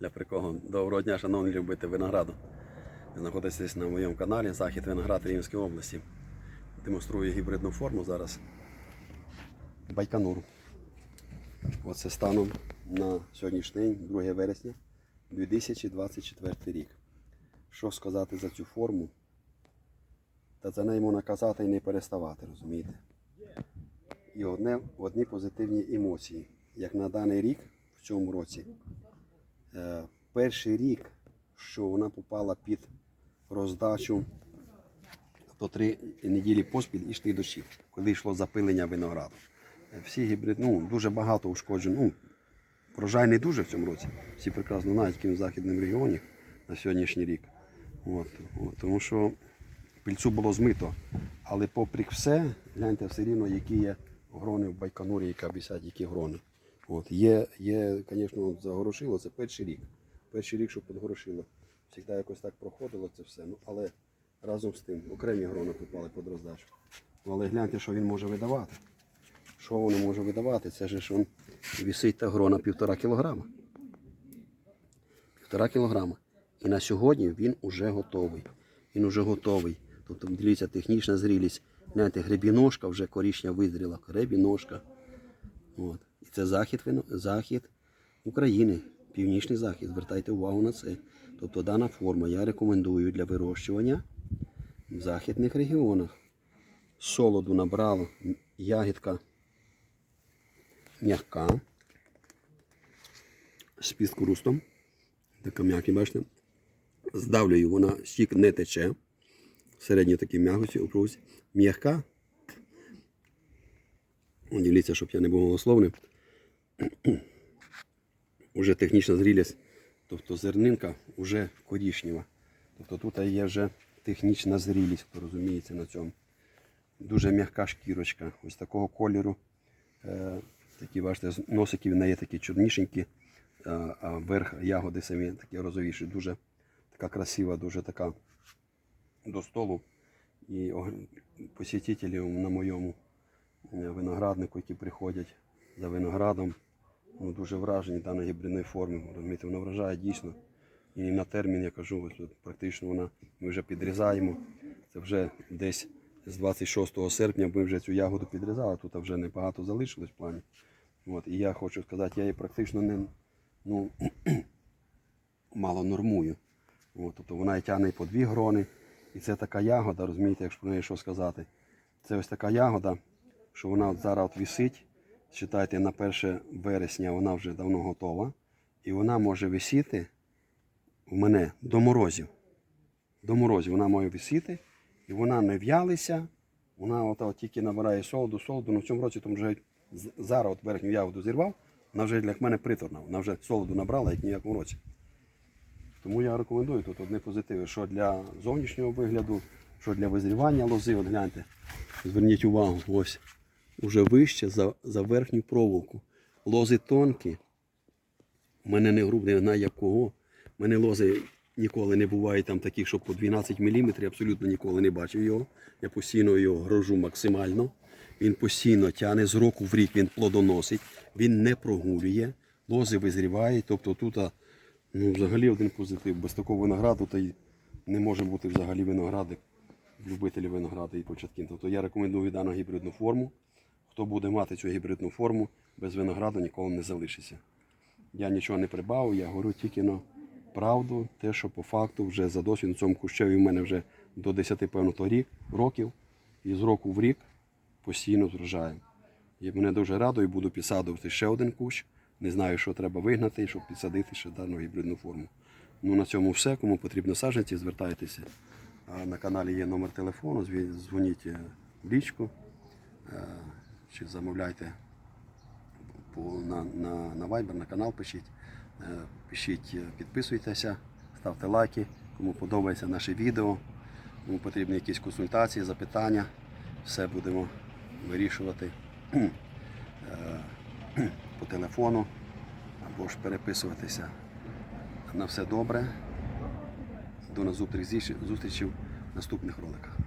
Для приколу. Доброго дня, шановні любити винограду. Знаходитесь на моєму каналі Захід Виноград Рівненської області. Демонструю гібридну форму зараз. Байконур. Оце станом на сьогоднішній день, 2 вересня 2024 рік. Що сказати за цю форму? Та за неї можна казати і не переставати, розумієте? І одне, одні позитивні емоції. Як на даний рік, в цьому році, перший рік, що вона попала під роздачу, то три неділі поспіль йшли дощі, коли йшло запилення винограду. Е, Всі гібрид, ну, дуже багато ушкоджень. Ну, врожай не дуже в цьому році. Всі прекрасно знають, яким в західному регіоні на сьогоднішній рік. От, от, тому що пільцю було змито. Але попри все, гляньте все рівно, які є грони в Байконурі, яка висять, які грони. От, є, є, звісно, загорошило, це перший рік. Перший рік, що підгорошило. Завжди якось так проходило це все. Ну, але разом з тим окремі грони попали під роздачу. Ну, але гляньте, що він може видавати. Що воно може видавати? Це ж он висить та грона півтора кілограма. Півтора кілограма. І на сьогодні він уже готовий. Він уже готовий. Тобто, дивіться, технічна зрілість. Знаєте, гребіножка вже корішня визріла. Гребіножка. От. І це захід, захід України, північний захід. Звертайте увагу на це. Тобто дана форма я рекомендую для вирощування в західних регіонах. Солоду набрало, м- ягідка м'яка. З підкрустом. Така м'які, бачите. Здавлюю, вона стік не тече. Середньої такі м'якості, опрусі. М'яка. О, Дивіться, щоб я не був голословним. Уже технічна зрілість. Тобто зернинка вже корішнєва. Тобто тут є вже технічна зрілість, хто розуміється на цьому. Дуже м'яка шкірочка, ось такого кольору. Е, такі, бачите, носики в неї такі чорнішенькі, а, верх ягоди самі такі розовіші. Дуже така красива, дуже така до столу. І посетителі на моєму е, винограднику, які приходять за виноградом, ну, дуже вражені даної гібридної форми. Розумієте, вона вражає дійсно. І на термін я кажу, ось тут практично вона ми вже підрізаємо. Це вже десь з 26 серпня ми вже цю ягоду підрізали, тут вже небагато залишилось в плані. От, і я хочу сказати, я її практично не ну, мало нормую. От, тобто вона тягне по дві грони. І це така ягода, розумієте, якщо про неї що сказати. Це ось така ягода, що вона от зараз от висить. Читайте, на 1 вересня вона вже давно готова. І вона може висіти у мене до морозів. До морозів вона має висіти, і вона не в'ялися. Вона от, от тільки набирає солоду, солоду. Ну в цьому році тому вже зараз от верхню ягоду зірвав, вона вже для мене приторна. Вона вже солоду набрала, як ніякому році. Тому я рекомендую тут одне позитиви, що для зовнішнього вигляду, що для визрівання лози, от гляньте, зверніть увагу, ось уже вище за, за верхню проволоку. Лози тонкі. У мене не груб, не знаю як кого. У мене лози ніколи не буває там таких, що по 12 мм, абсолютно ніколи не бачив його. Я постійно його грожу максимально. Він постійно тягне з року в рік, він плодоносить, він не прогулює, лози визрівають. Тобто тут ну, взагалі один позитив. Без такого винограду та й не може бути взагалі виногради, любителі винограду і початків. Тобто я рекомендую дану гібридну форму. Хто буде мати цю гібридну форму, без винограду ніколи не залишиться. Я нічого не прибавив, я говорю тільки на правду, те, що по факту вже за досвідом цьому кущеві в мене вже до 10, певно, то рік, років, і з року в рік постійно з. І мене дуже радує, буду підсадувати ще один кущ. Не знаю, що треба вигнати, щоб підсадити ще дану гібридну форму. Ну на цьому все. Кому потрібно саджанці, звертайтеся. На каналі є номер телефону, дзвоніть е, в лічку е, чи замовляйте по, на, на, на Viber, на канал пишіть. Е, Пишіть, е, підписуйтеся, ставте лайки, кому подобається наше відео, кому потрібні якісь консультації, запитання. Все будемо вирішувати е, по телефону або ж переписуватися. На все добре. До наступних зустрічей в наступних роликах.